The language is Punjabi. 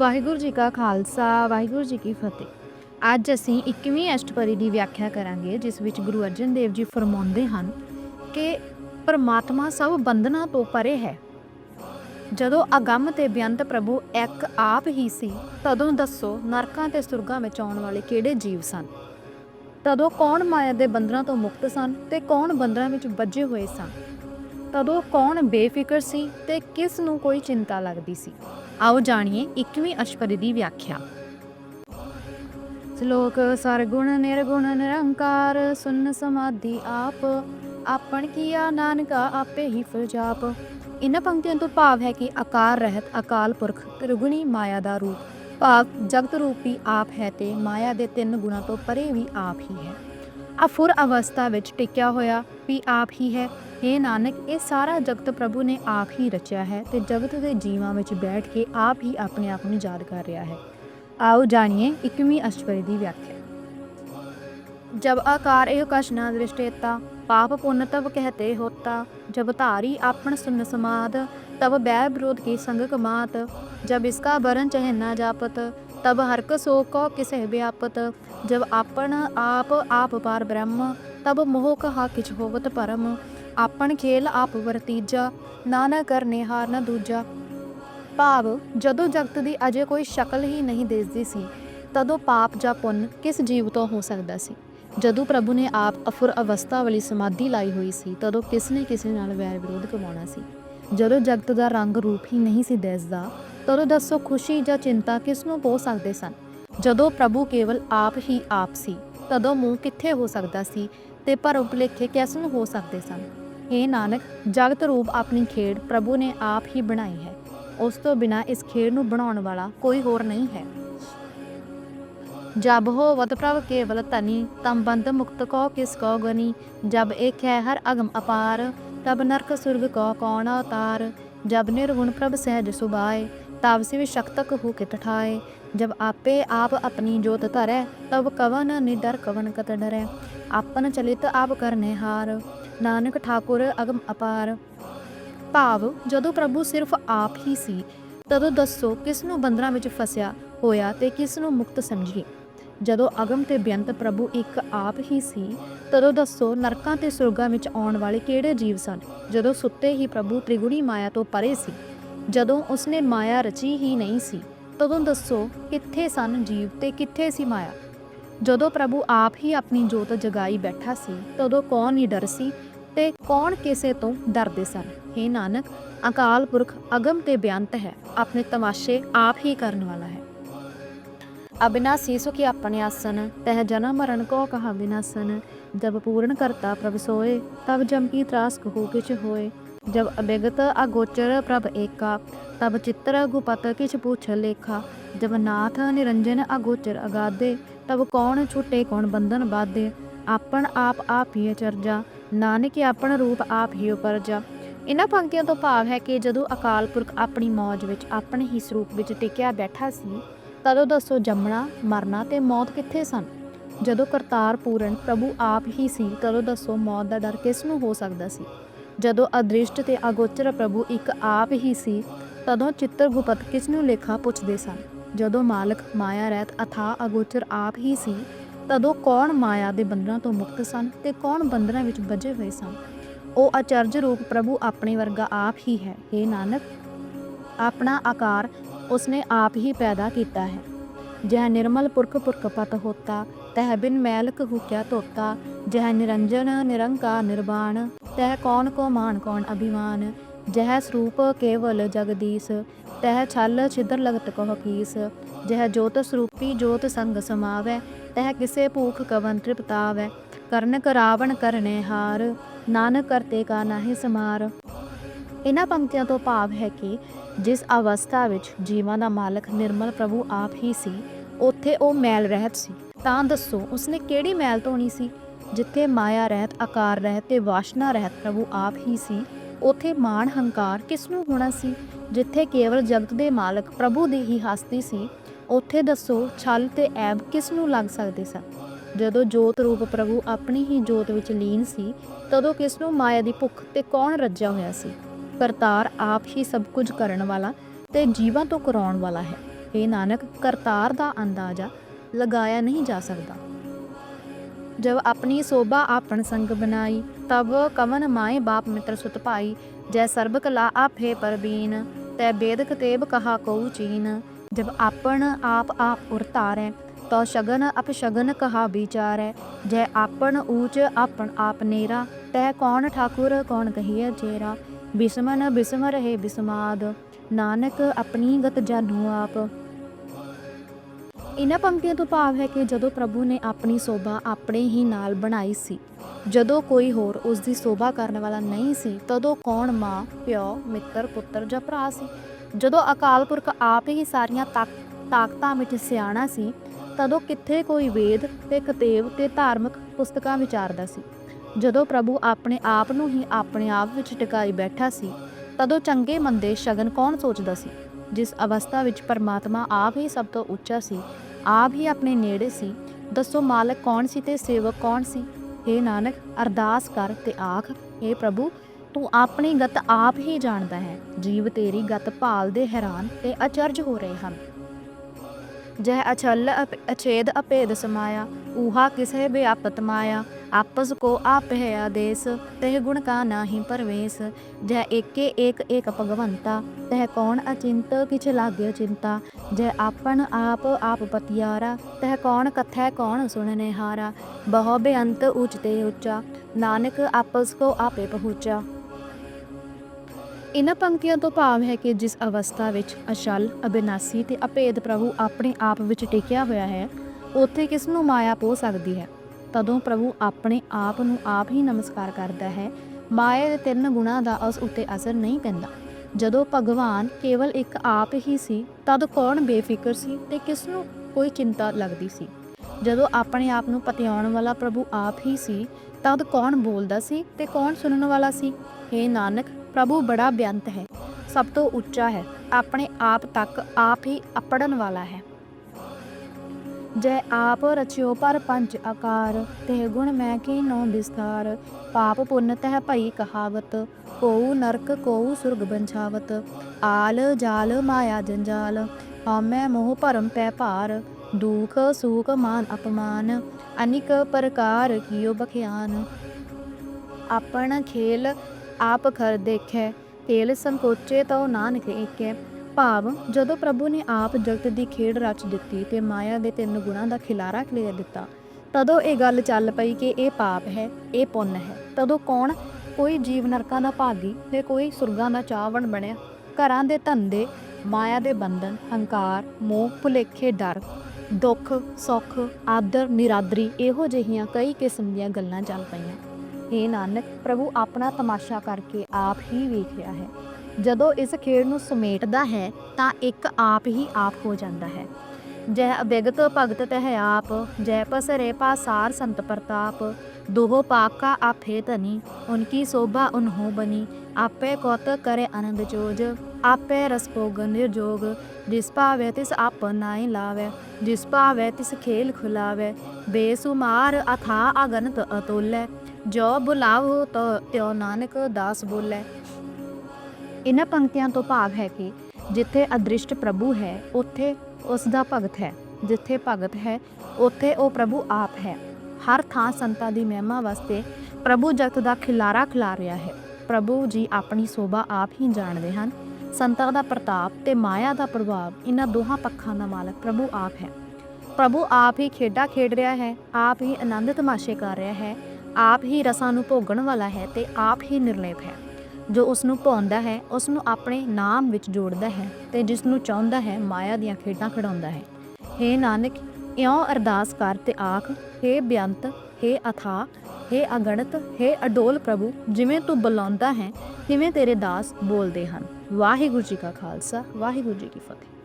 ਵਾਹਿਗੁਰੂ ਜੀ ਕਾ ਖਾਲਸਾ, ਵਾਹਿਗੁਰੂ ਜੀ ਕੀ ਫਤਿਹ। ਅੱਜ ਅਸੀਂ 21ਵੀਂ ਅਸ਼ਟਪਰੀ ਦੀ ਵਿਆਖਿਆ ਕਰਾਂਗੇ, ਜਿਸ ਵਿੱਚ ਗੁਰੂ ਅਰਜਨ ਦੇਵ ਜੀ ਫਰਮਾਉਂਦੇ ਹਨ ਕਿ ਪਰਮਾਤਮਾ ਸਭ ਬੰਧਨਾਂ ਤੋਂ ਪਰੇ ਹੈ। ਜਦੋਂ ਅਗੰਮ ਤੇ ਬੇਅੰਤ ਪ੍ਰਭੂ ਇੱਕ ਆਪ ਹੀ ਸੀ, ਤਦੋਂ ਦੱਸੋ ਨਰਕਾਂ ਤੇ ਸੁਰਗਾਂ ਵਿੱਚ ਆਉਣ ਵਾਲੇ ਕਿਹੜੇ ਜੀਵ ਸਨ? ਤਦੋਂ ਕੌਣ ਮਾਇਆ ਦੇ ਬੰਧਨਾਂ ਤੋਂ ਮੁਕਤ ਸਨ ਤੇ ਕੌਣ ਬੰਧਨਾਂ ਵਿੱਚ ਵੱਜੇ ਹੋਏ ਸਨ? ਤਦੋਂ ਕੌਣ ਬੇਫਿਕਰ ਸੀ ਤੇ ਕਿਸ ਨੂੰ ਕੋਈ ਚਿੰਤਾ ਲੱਗਦੀ ਸੀ? ਆਓ ਜਾਣੀਏ 21ਵੀਂ ਅਸ਼ਪਦੀ ਦੀ ਵਿਆਖਿਆ। ਸ਼ਲੋਕ ਸਰਗੁਣ ਨਿਰਗੁਣ ਨਿਰੰਕਾਰ, ਸੁਨ ਸਮਾਧੀ ਆਪ, ਆਪਣ ਕੀਆ ਨਾਨਕਾ ਆਪੇ ਹੀ ਫਰਜਾਪ ਇਹਨਾਂ ਪੰਕਤੀਆਂ ਤੋਂ ਭਾਵ ਹੈ ਕਿ ਆਕਾਰ ਰਹਿਤ, ਅਕਾਲ ਪੁਰਖ, ਤ੍ਰਿਗੁਣੀ ਮਾਇਆ ਦਾ ਰੂਪ। ਭਾਵ ਜਗਤ ਰੂਪੀ ਆਪ ਹੈ ਤੇ ਮਾਇਆ ਦੇ ਤਿੰਨ ਗੁਣਾਂ ਤੋਂ ਪਰੇ ਵੀ ਆਪ ਹੀ ਹੈ। ਅਫੁਰ ਅਵਸਥਾ ਵਿੱਚ ਟਿਕਿਆ ਹੋਇਆ ਵੀ ਆਪ ਹੀ ਹੈ। हे ਨਾਨਕ, ਇਹ ਸਾਰਾ ਜਗਤ ਪ੍ਰਭੂ ਨੇ ਆਪ ਹੀ ਰਚਿਆ ਹੈ ਤੇ ਜਗਤ ਦੇ ਜੀਵਾਂ ਵਿੱਚ ਬੈਠ ਕੇ ਆਪ ਹੀ ਆਪਣੇ ਆਪ ਨੂੰ ਯਾਦ ਕਰ ਰਿਹਾ ਹੈ। ਆਓ ਜਾਣੀਏ 21ਵੀਂ ਅਸ਼ਟਪਦੀ ਦੀ ਵਿਆਖਿਆ। ਜਬ ਆਕਾਰ ਇਹ ਕਛ ਨਾ ਦ੍ਰਿਸ਼ਟੇਤਾ, ਪਾਪ ਪੁੰਨ ਤਵ ਕਹਤੇ ਹੋਤਾ, ਜਬ ਧਾਰੀ ਆਪਣ ਸੁਨ ਸਮਾਦ, ਤਬ ਬੈ ਵਿਰੋਧ ਕੀ ਸੰਗ ਕਮਾਤ ਜਬ ਇਸਕਾ ਬਰਨ ਚਹਿ ਨਾ ਜਾਪਤ, ਤਬ ਹਰਕ ਸੋ ਕੋ ਕਿਸੇ ਵਿਆਪਤ जब आपन आप आप पार ब्रह्म तब मोह कहा किछ होवत परम आपन खेल आप ਵਰਤੀਜਾ ਨਾਨਾ ਕਰਨੇ ਹਾਰ ਨਾ ਦੂਜਾ ਭਾਵ ਜਦੋਂ ਜਗਤ ਦੀ ਅਜੇ ਕੋਈ ਸ਼ਕਲ ਹੀ ਨਹੀਂ ਦਿਸਦੀ ਸੀ ਤਦੋਂ ਪਾਪ ਜਾਂ ਪੁੰਨ ਕਿਸ ਜੀਵ ਤੋਂ ਹੋ ਸਕਦਾ ਸੀ ਜਦੋਂ ਪ੍ਰਭੂ ਨੇ ਆਪ ਅਫੁਰ ਅਵਸਥਾ ਵਾਲੀ ਸਮਾਧੀ ਲਾਈ ਹੋਈ ਸੀ ਤਦੋਂ ਕਿਸ ਨੇ ਕਿਸੇ ਨਾਲ ਵੈਰ ਵਿਰੋਧ ਕਮਾਉਣਾ ਸੀ ਜਦੋਂ ਜਗਤ ਦਾ ਰੰਗ ਰੂਪ ਹੀ ਨਹੀਂ ਸੀ ਦਿਸਦਾ ਤਦੋਂ ਦੱਸੋ ਖੁਸ਼ੀ ਜਾਂ ਚਿੰਤਾ ਕਿਸ ਨੂੰ ਪੋ ਸਕਦੇ ਸਨ ਜਦੋਂ ਪ੍ਰਭੂ ਕੇਵਲ ਆਪ ਹੀ ਆਪ ਸੀ, ਤਦੋਂ ਮੂੰਹ ਕਿੱਥੇ ਹੋ ਸਕਦਾ ਸੀ ਤੇ ਪਰ ਉਪਲੇਖੇ ਕਿਸ ਨੂੰ ਹੋ ਸਕਦੇ ਸਨ? ਇਹ ਨਾਨਕ, ਜਗਤ ਰੂਪ ਆਪਣੀ ਖੇਡ ਪ੍ਰਭੂ ਨੇ ਆਪ ਹੀ ਬਣਾਈ ਹੈ। ਉਸ ਤੋਂ ਬਿਨਾ ਇਸ ਖੇਡ ਨੂੰ ਬਣਾਉਣ ਵਾਲਾ ਕੋਈ ਹੋਰ ਨਹੀਂ ਹੈ। ਜਬ ਹੋ ਵਤ ਪ੍ਰਭ ਕੇਵਲ ਤਨੀ ਤਮ ਬੰਦ ਮੁਕਤ ਕੋ ਕਿਸ ਕੋ ਗਨੀ। ਜਬ ਏਕ ਹੈ ਹਰ ਅਗਮ ਅਪਾਰ, ਤਬ ਨਰਕ ਸੁਰਗ ਕੋ ਕੌਣ ਅਵਤਾਰ। ਜਬ ਨਿਰਗੁਣ ਪ੍ਰਭ ਸਹਿਜ ਸੁਭਾਏ, ਤਬ ਸਿਵ ਸ਼ਕਤਕ ਹੋ ਕੇ ਠਠਾਏ जब आपे आप अपनी जोत धरै तब कवन निडर कवन कत डरै आपन चलित आप करने हार ਨਾਨਕ ਠਾਕੁਰ ਅਗਮ ਅਪਾਰ ਭਾਵ ਜਦੋਂ ਪ੍ਰਭੂ ਸਿਰਫ ਆਪ ਹੀ ਸੀ ਤਦੋਂ ਦੱਸੋ ਕਿਸ ਨੂੰ ਬੰਦਰਾਂ ਵਿੱਚ ਫਸਿਆ ਹੋਇਆ ਤੇ ਕਿਸ ਨੂੰ ਮੁਕਤ ਸਮਝੀਏ ਜਦੋਂ ਅਗਮ ਤੇ ਬੇਅੰਤ ਪ੍ਰਭੂ ਇੱਕ ਆਪ ਹੀ ਸੀ ਤਦੋਂ ਦੱਸੋ ਨਰਕਾਂ ਤੇ ਸੁਰਗਾਂ ਵਿੱਚ ਆਉਣ ਵਾਲੇ ਕਿਹੜੇ ਜੀਵ ਸਨ ਜਦੋਂ ਸੁੱਤੇ ਹੀ ਪ੍ਰਭੂ ਤ੍ਰਿਗੁਣੀ ਮਾਇਆ ਤੋਂ ਪਰੇ ਸੀ ਜਦੋਂ ਉਸਨੇ ਮਾਇਆ ਰਚੀ ਹੀ ਨਹੀਂ ਸੀ ਤਦੋਂ ਦੱਸੋ, ਕਿੱਥੇ ਸਨ ਜੀਵ ਤੇ ਕਿੱਥੇ ਸੀ ਮਾਇਆ? ਜਦੋਂ ਪ੍ਰਭੂ ਆਪ ਹੀ ਆਪਣੀ ਜੋਤ ਜਗਾਈ ਬੈਠਾ ਸੀ, ਤਦੋਂ ਕੌਣ ਨਹੀਂ ਡਰ ਸੀ ਤੇ ਕੌਣ ਕਿਸੇ ਤੋਂ ਡਰਦੇ ਸਨ? हे ਨਾਨਕ, ਅਕਾਲ ਪੁਰਖ, ਅਗਮ ਤੇ ਬਿਆੰਤ ਹੈ, ਆਪਣੇ ਤਮਾਸ਼ੇ ਆਪ ਹੀ ਕਰਨ ਵਾਲਾ ਹੈ। ਅਬਿਨਾ ਸੋ ਕੀ ਆਪਣੇ ਆਸਨ, ਤਹ ਜਨਮ ਮਰਨ ਕੋ ਕਹਾ ਬਿਨਾਸਨ, ਜਬ ਪੂਰਨ ਕਰਤਾ ਪ੍ਰਭ ਸੋਏ, ਤਬ ਜਮ ਕੀ ਤਰਾਸ ਕਹੋ ਕਿਛ ਹੋਏ। जब अभिगत अगोचर प्रभ एका तब चित्र गुपत किछ पूछ लेखा जब नाथ निरंजन अगोचर अगाधे तब कौन छूटे कौन बंधन बाधे ਆਪਣ ਆਪ ਆਪ ਹੀ ਅਚਰਜਾ ਨਾਨਕ ਆਪਣ ਰੂਪ ਆਪ ਹੀ ਉਪਰਜਾ ਇਹਨਾਂ ਪੰਕਤੀਆਂ ਤੋਂ ਭਾਵ ਹੈ ਕਿ ਜਦੋਂ ਅਕਾਲ ਪੁਰਖ ਆਪਣੀ ਮੌਜ ਵਿੱਚ ਆਪਣੇ ਹੀ ਸਰੂਪ ਵਿੱਚ ਟਿਕਿਆ ਬੈਠਾ ਸੀ ਤਦੋਂ ਦੱਸੋ ਜੰਮਣਾ ਮਰਨਾ ਤੇ ਮੌਤ ਕਿੱਥੇ ਸਨ ਜਦੋਂ ਕਰਤਾਰ ਪੂਰਨ ਪ੍ਰਭੂ ਆਪ ਹੀ ਸੀ ਤਦੋਂ ਦੱਸੋ ਮੌਤ ਦਾ ਡਰ ਕਿਸ ਨੂੰ ਹੋ ਸਕਦਾ ਸੀ ਜਦੋਂ ਅਦ੍ਰਿਸ਼ਟ ਤੇ ਅਗੋਚਰ ਪ੍ਰਭੂ ਇੱਕ ਆਪ ਹੀ ਸੀ, ਤਦੋਂ ਚਿੱਤਰ ਗੁਪਤ ਕਿਸ ਨੂੰ ਲੇਖਾ ਪੁੱਛਦੇ ਸਨ? ਜਦੋਂ ਮਾਲਕ ਮਾਇਆ ਰਹਿਤ ਅਥਾ ਅਗੋਚਰ ਆਪ ਹੀ ਸੀ, ਤਦੋਂ ਕੌਣ ਮਾਇਆ ਦੇ ਬੰਧਨਾਂ ਤੋਂ ਮੁਕਤ ਸਨ ਤੇ ਕੌਣ ਬੰਧਨਾਂ ਵਿੱਚ ਵੱਜੇ ਹੋਏ ਸਨ? ਉਹ ਅਚਰਜ ਰੂਪ ਪ੍ਰਭੂ ਆਪਣੇ ਵਰਗਾ ਆਪ ਹੀ ਹੈ। हे ਨਾਨਕ, ਆਪਣਾ ਆਕਾਰ ਉਸਨੇ ਆਪ ਹੀ ਪੈਦਾ ਕੀਤਾ ਹੈ। ਜਹ ਨਿਰਮਲ ਪੁਰਖ ਪੁਰਖ ਪਤ ਹੋਤਾ, ਤਹ ਬਿਨ ਮੈਲਕ ਹੁਕਿਆ ਧੋਤਾ ਜਹ ਨਿਰੰਜਨ ਨਿਰੰਕਾਰ ਨਿਰਵਾਣ ਤਹ ਕੌਣ ਕੋ ਮਾਨ ਕੌਣ ਅਭਿਮਾਨ, ਜਹ ਸਰੂਪ ਕੇਵਲ ਜਗਦੀਸ਼ ਤਹ ਛਲ ਛਿਦਰ ਲਗਤ ਕੋ ਕੀਸ ਜਹ ਜੋਤ ਸਰੂਪੀ ਜੋਤ ਸੰਗ ਸਮਾਵੈ, ਤਹ ਕਿਸੇ ਭੂਖ ਕਵਨ ਤ੍ਰਿਪਤਾਵੈ, ਕਰਨ ਕਰਾਵਣ ਕਰਨੇ ਹਾਰ, ਨਾਨਕ ਕਰਤੇ ਕਾ ਨਾਹੀ ਸਮਾਰ। ਇਹਨਾਂ ਪੰਕਤੀਆਂ ਤੋਂ ਭਾਵ ਹੈ ਕਿ ਜਿਸ ਅਵਸਥਾ ਵਿੱਚ ਜੀਵਾਂ ਦਾ ਮਾਲਕ ਨਿਰਮਲ ਪ੍ਰਭੂ ਆਪ ਹੀ ਸੀ, ਉੱਥੇ ਉਹ ਮੈਲ ਰਹਿਤ ਸੀ। ਤਾਂ ਦੱਸੋ, ਉਸਨੇ ਕਿਹੜੀ ਮੈਲ ਧੋਣੀ ਸੀ? ਜਿੱਥੇ ਮਾਇਆ ਰਹਿਤ, ਆਕਾਰ ਰਹਿਤ ਤੇ ਵਾਸ਼ਨਾ ਰਹਿਤ ਪ੍ਰਭੂ ਆਪ ਹੀ ਸੀ, ਉੱਥੇ ਮਾਣ ਹੰਕਾਰ ਕਿਸ ਨੂੰ ਹੋਣਾ ਸੀ? ਜਿੱਥੇ ਕੇਵਲ ਜਗਤ ਦੇ ਮਾਲਕ ਪ੍ਰਭੂ ਦੀ ਹੀ ਹਸਤੀ ਸੀ, ਉੱਥੇ ਦੱਸੋ ਛਲ ਤੇ ਐਬ ਕਿਸ ਨੂੰ ਲੱਗ ਸਕਦੇ ਸਨ? ਜਦੋਂ ਜੋਤ ਰੂਪ ਪ੍ਰਭੂ ਆਪਣੀ ਹੀ ਜੋਤ ਵਿੱਚ ਲੀਨ ਸੀ, ਤਦੋਂ ਕਿਸ ਨੂੰ ਮਾਇਆ ਦੀ ਭੁੱਖ ਤੇ ਕੌਣ ਰੱਜਿਆ ਹੋਇਆ ਸੀ? ਕਰਤਾਰ ਆਪ ਹੀ ਸਭ ਕੁਝ ਕਰਨ ਵਾਲਾ ਤੇ ਜੀਵਾਂ ਤੋਂ ਕਰਾਉਣ ਵਾਲਾ ਹੈ। ਇਹ ਨਾਨਕ, ਕਰਤਾਰ ਦਾ ਅੰਦਾਜ਼ਾ ਲਗਾਇਆ ਨਹੀਂ ਜਾ ਸਕਦਾ। ਜਬ ਆਪਣੀ ਸੋਭਾ ਆਪਣ ਸੰਗ ਬਨਾਈ ਤਬ ਕਵਨ ਮਾਏ ਬਾਪ ਮਿੱਤਰ ਸੁਤ ਭਾਈ ਜੈ ਸਰਬ ਕਲਾ ਆਪੇ ਪਰਬੀਨ ਤੈ ਬੇਦ ਕਤੇਬ ਕਹਾ ਕਉ ਚੀਨ ਜਬ ਆਪਣ ਆਪ ਆਪ ਉਰਤਾਰੈ ਤੋ ਸ਼ਗਨ ਅਪ ਸ਼ਗਨ ਕਹਾ ਵਿਚਾਰੈ ਜੈ ਆਪਣ ਊਚ ਆਪਣ ਆਪ ਨੇਰਾ ਤੈ ਕੌਣ ਠਾਕੁਰ ਕੌਣ ਕਹੀਏ ਚੇਰਾ ਬਿਸਮਨ ਬਿਸਮ ਰਹੇ ਬਿਸਮਾਦ ਨਾਨਕ ਆਪਣੀ ਗਤ ਜਾਨੂ ਆਪ ਇਹਨਾਂ ਪੰਕਤੀਆਂ ਤੋਂ ਭਾਵ ਹੈ ਕਿ ਜਦੋਂ ਪ੍ਰਭੂ ਨੇ ਆਪਣੀ ਸੋਭਾ ਆਪਣੇ ਹੀ ਨਾਲ ਬਣਾਈ ਸੀ, ਜਦੋਂ ਕੋਈ ਹੋਰ ਉਸ ਦੀ ਸੋਭਾ ਕਰਨ ਵਾਲਾ ਨਹੀਂ ਸੀ, ਤਦੋਂ ਕੌਣ ਮਾਂ, ਪਿਓ, ਮਿੱਤਰ, ਪੁੱਤਰ ਜਾਂ ਭਰਾ ਸੀ? ਜਦੋਂ ਅਕਾਲ ਪੁਰਖ ਆਪ ਹੀ ਸਾਰੀਆਂ ਤਾਕ- ਤਾਕਤਾਂ ਵਿੱਚ ਸਿਆਣਾ ਸੀ, ਤਦੋਂ ਕਿੱਥੇ ਕੋਈ ਵੇਦ ਤੇ ਕਤੇਵ ਤੇ ਧਾਰਮਿਕ ਪੁਸਤਕਾਂ ਵਿਚਾਰਦਾ ਸੀ? ਜਦੋਂ ਪ੍ਰਭੂ ਆਪਣੇ ਆਪ ਨੂੰ ਹੀ ਆਪਣੇ ਆਪ ਵਿੱਚ ਟਿਕਾਈ ਬੈਠਾ ਸੀ, ਤਦੋਂ ਚੰਗੇ ਮੰਦੇ ਸ਼ਗਨ ਕੌਣ ਸੋਚਦਾ ਸੀ? ਜਿਸ ਅਵਸਥਾ ਵਿੱਚ ਪਰਮਾਤਮਾ ਆਪ ਹੀ ਸਭ ਤੋਂ ਉੱਚਾ ਸੀ ਆਪ ਹੀ ਆਪਣੇ ਨੇੜੇ ਸੀ। ਦੱਸੋ ਮਾਲਕ ਕੌਣ ਸੀ ਤੇ ਸੇਵਕ ਕੌਣ ਸੀ? हे ਨਾਨਕ, ਅਰਦਾਸ ਕਰ ਤੇ ਆਖ हे ਪ੍ਰਭੂ, ਤੂੰ ਆਪਣੀ ਗਤ ਆਪ ਹੀ ਜਾਣਦਾ ਹੈ। ਜੀਵ ਤੇਰੀ ਗਤ ਭਾਲਦੇ ਹੈਰਾਨ ਤੇ ਅਚਰਜ ਹੋ ਰਹੇ ਹਨ। ਜਹ ਅਛਲ ਅਪ- ਅਛੇਦ ਅਪੇਦ ਸਮਾਇਆ, ਊਹਾ ਕਿਸੇ ਬਿਆਪਤ ਮਾਇਆ। ਆਪਸ ਕੋ ਆਪ ਹੈ ਆਦੇਸ, ਤਹ ਗੁਣ ਕਾ ਨਾਹੀ ਪਰਵੇਸ। ਜਹ ਏਕੇ ਏਕ ਏਕ ਭਗਵੰਤਾ, ਤਹ ਕੌਣ ਅਚਿੰਤ, ਕਿਛ ਲਾਗਿਓ ਚਿੰਤਾ ਜੈ ਆਪਨ ਆਪ ਆਪ ਪਤਿਆਰਾ, ਤਹ ਕੌਣ ਕਥੈ, ਕੌਣ ਸੁਣਨੇ ਹਾਰਾ ਬਹੁ ਬੇਅੰਤ ਉੱਚ ਤੇ ਉੱਚਾ, ਨਾਨਕ ਆਪਸ ਕੋ ਆਪੇ ਪਹੁੰਚਾ। ਇਨ੍ਹਾਂ ਪੰਕਤੀਆਂ ਤੋਂ ਭਾਵ ਹੈ ਕਿ ਜਿਸ ਅਵਸਥਾ ਵਿੱਚ ਅਸ਼ਲ, ਅਬਿਨਾਸੀ ਤੇ ਅਭੇਦ ਪ੍ਰਭੂ ਆਪਣੇ ਆਪ ਵਿੱਚ ਟਿਕਿਆ ਹੋਇਆ ਹੈ, ਉੱਥੇ ਕਿਸ ਨੂੰ ਮਾਇਆ ਪੋ ਸਕਦੀ ਹੈ? ਤਦੋਂ ਪ੍ਰਭੂ ਆਪਣੇ ਆਪ ਨੂੰ ਆਪ ਹੀ ਨਮਸਕਾਰ ਕਰਦਾ ਹੈ। ਮਾਇਆ ਦੇ ਤਿੰਨ ਗੁਣਾਂ ਦਾ ਉਸ ਉੱਤੇ ਅਸਰ ਨਹੀਂ ਪੈਂਦਾ। ਜਦੋਂ ਭਗਵਾਨ ਕੇਵਲ ਇੱਕ ਆਪ ਹੀ ਸੀ, ਤਦ ਕੌਣ ਬੇਫਿਕਰ ਸੀ ਤੇ ਕਿਸ ਨੂੰ ਕੋਈ ਚਿੰਤਾ ਲੱਗਦੀ ਸੀ? ਜਦੋਂ ਆਪਣੇ ਆਪ ਨੂੰ ਪਤਿਆਉਣ ਵਾਲਾ ਪ੍ਰਭੂ ਆਪ ਹੀ ਸੀ, ਤਦ ਕੌਣ ਬੋਲਦਾ ਸੀ ਤੇ ਕੌਣ ਸੁਣਨ ਵਾਲਾ ਸੀ? हे ਨਾਨਕ, ਪ੍ਰਭੂ ਬੜਾ ਬੇਅੰਤ ਹੈ। ਸਭ ਤੋਂ ਉੱਚਾ ਹੈ। ਆਪਣੇ ਆਪ ਤੱਕ ਆਪ ਹੀ ਅਪੜਨ ਵਾਲਾ ਹੈ। ਜੈ ਆਪ ਰਚਿਓ ਪਰ ਪੰਜ ਆਕਾਰ, ਤੇ ਗੁਣ ਮੈਂ ਕੀ ਨੋ ਪਾਪ ਪੁੰਨ ਤਹਿ ਭਈ ਕਹਾਵਤ ਕੋਉ ਨਰਕ ਕੋਉ ਸੁਰਗ ਬੰਛਾਵਤ। ਆਲ ਜਾਲ ਮਾਇਆ ਜੰਜਾਲ, ਹਉਮੈ ਮੋਹ ਭਰਮ ਪੈ ਭਾਰ। ਦੁਖ ਸੂਖ ਮਾਨ ਅਪਮਾਨ, ਅਨਿਕ ਪ੍ਰਕਾਰ ਕੀਓ ਬਖਿਆਨ। ਆਪਣ ਖੇਲ ਆਪ ਖਰ ਦੇਖੈ ਤੇਲ ਸੰਕੋਚੇ ਤਉ ਨਾਨਕ ਏਕੈ। ਭਾਵ ਜਦੋਂ ਪ੍ਰਭੂ ਨੇ ਆਪ ਜਗਤ ਦੀ ਖੇਡ ਰਚ ਦਿੱਤੀ ਤੇ ਮਾਇਆ ਦੇ ਤਿੰਨ ਗੁਣਾਂ ਦਾ ਖਿਲਾਰਾ ਖਲੇਰ ਦਿੱਤਾ, ਤਦੋਂ ਇਹ ਗੱਲ ਚੱਲ ਪਈ ਕਿ ਇਹ ਪਾਪ ਹੈ, ਇਹ ਪੁੰਨ ਹੈ। ਤਦੋਂ ਕੌਣ? ਕੋਈ ਜੀਵ ਨਰਕਾਂ ਦਾ ਭਾਗੀ ਤੇ ਕੋਈ ਸੁਰਗਾਂ ਦਾ ਚਾਹਵਣ ਬਣਿਆ। ਘਰਾਂ ਦੇ ਧੰਦੇ, ਮਾਇਆ ਦੇ ਬੰਧਨ, ਹੰਕਾਰ, ਮੋਹ, ਭੁਲੇਖੇ, ਡਰ, ਦੁੱਖ, ਸੁੱਖ, ਆਦਰ, ਨਿਰਾਦਰੀ, ਇਹੋ ਜਿਹੀਆਂ ਕਈ ਕਿਸਮ ਦੀਆਂ ਗੱਲਾਂ ਚੱਲ ਪਈਆਂ। ਇਹ ਨਾਨਕ, ਪ੍ਰਭੂ ਆਪਣਾ ਤਮਾਸ਼ਾ ਕਰਕੇ ਆਪ ਹੀ ਵੇਖ ਰਿਹਾ ਹੈ। ਜਦੋਂ ਇਸ ਖੇਡ ਨੂੰ ਸਮੇਟਦਾ ਹੈ, ਤਾਂ ਇੱਕ ਆਪ ਹੀ ਆਪ ਹੋ ਜਾਂਦਾ ਹੈ। ਜੈ ਅਬਿਗਤ ਭਗਤ ਤਹਿ ਆਪ, ਜੈ ਪਸਰੇ ਪਾਸਾਰ ਸੰਤ ਪ੍ਰਤਾਪ। ਦੋਹੋ ਪਾਕਾ ਆਪੇ ਧਨੀ, ਉਨਕੀ ਸੋਭਾ ਉਨਹੋ ਬਨੀ। ਆਪੇ ਕੋਤ ਕਰੇ ਆਨੰਦ ਚੋਜ ਆਪੇ ਰਸਪੋਗ ਨਿਰਜੋਗ। ਜਿਸ ਭਾਵੇ ਤਿਸ ਆਪ ਨਾਈ ਲਾਵੇ, ਜਿਸ ਭਾਵੇ ਤਿਸ ਖੇਲ ਖੁਲਾਵੇ। ਬੇਸੁਮਾਰ ਅਥਾ ਅਗਨਤ ਅਤੁਲੈ, ਜੋ ਬੁਲਾਵੋ ਤੋ ਤਿਉ ਨਾਨਕ ਦਾਸ ਬੋਲੇ। ਇਹਨਾਂ ਪੰਕਤੀਆਂ ਤੋਂ ਭਾਵ ਹੈ ਕਿ ਜਿੱਥੇ ਅਦ੍ਰਿਸ਼ਟ ਪ੍ਰਭੂ ਹੈ, ਉੱਥੇ ਉਸ ਦਾ ਭਗਤ ਹੈ। ਜਿੱਥੇ ਭਗਤ ਹੈ, ਉੱਥੇ ਉਹ ਪ੍ਰਭੂ ਆਪ ਹੈ। ਹਰ ਥਾਂ ਸੰਤਾਂ ਦੀ ਮਹਿਮਾ ਵਾਸਤੇ ਪ੍ਰਭੂ ਜਗਤ ਦਾ ਖਿਲਾਰਾ ਖਿਲਾ ਰਿਹਾ ਹੈ। ਪ੍ਰਭੂ ਜੀ ਆਪਣੀ ਸੋਭਾ ਆਪ ਹੀ ਜਾਣਦੇ ਹਨ। ਸੰਤਾਂ ਦਾ ਪ੍ਰਤਾਪ ਤੇ ਮਾਇਆ ਦਾ ਪ੍ਰਭਾਵ ਇਹਨਾਂ ਦੋਹਾਂ ਪੱਖਾਂ ਦਾ ਮਾਲਕ ਪ੍ਰਭੂ ਆਪ ਹੈ। ਪ੍ਰਭੂ ਆਪ ਹੀ ਖੇਡਾਂ ਖੇਡ ਰਿਹਾ ਹੈ, ਆਪ ਹੀ ਆਨੰਦ ਤਮਾਸ਼ੇ ਕਰ ਰਿਹਾ ਹੈ, ਆਪ ਹੀ ਰਸਾਂ ਨੂੰ ਭੋਗਣ ਵਾਲਾ ਹੈ ਤੇ ਆਪ ਹੀ ਨਿਰਲੇਪ ਹੈ। ਜੋ ਉਸ ਨੂੰ ਭਾਉਂਦਾ ਹੈ ਉਸ ਨੂੰ ਆਪਣੇ ਨਾਮ ਵਿੱਚ ਜੋੜਦਾ ਹੈ ਤੇ ਜਿਸ ਨੂੰ ਚਾਹੁੰਦਾ ਹੈ ਮਾਇਆ ਦੀਆਂ ਖੇਡਾਂ ਖਿਡਾਉਂਦਾ ਹੈ हे ਨਾਨਕ ਇਉਂ ਅਰਦਾਸ ਕਰ ਤੇ ਆਖ हे ਬੇਅੰਤ हे ਅਥਾ हे ਅਗਣਤ हे ਅਡੋਲ ਪ੍ਰਭੂ ਜਿਵੇਂ ਤੂੰ ਬੁਲਾਉਂਦਾ ਹੈ ਤਿਵੇਂ ਤੇਰੇ ਦਾਸ ਬੋਲਦੇ ਹਨ ਵਾਹਿਗੁਰੂ ਜੀ ਕਾ ਖਾਲਸਾ ਵਾਹਿਗੁਰੂ ਜੀ ਕੀ ਫਤਿਹ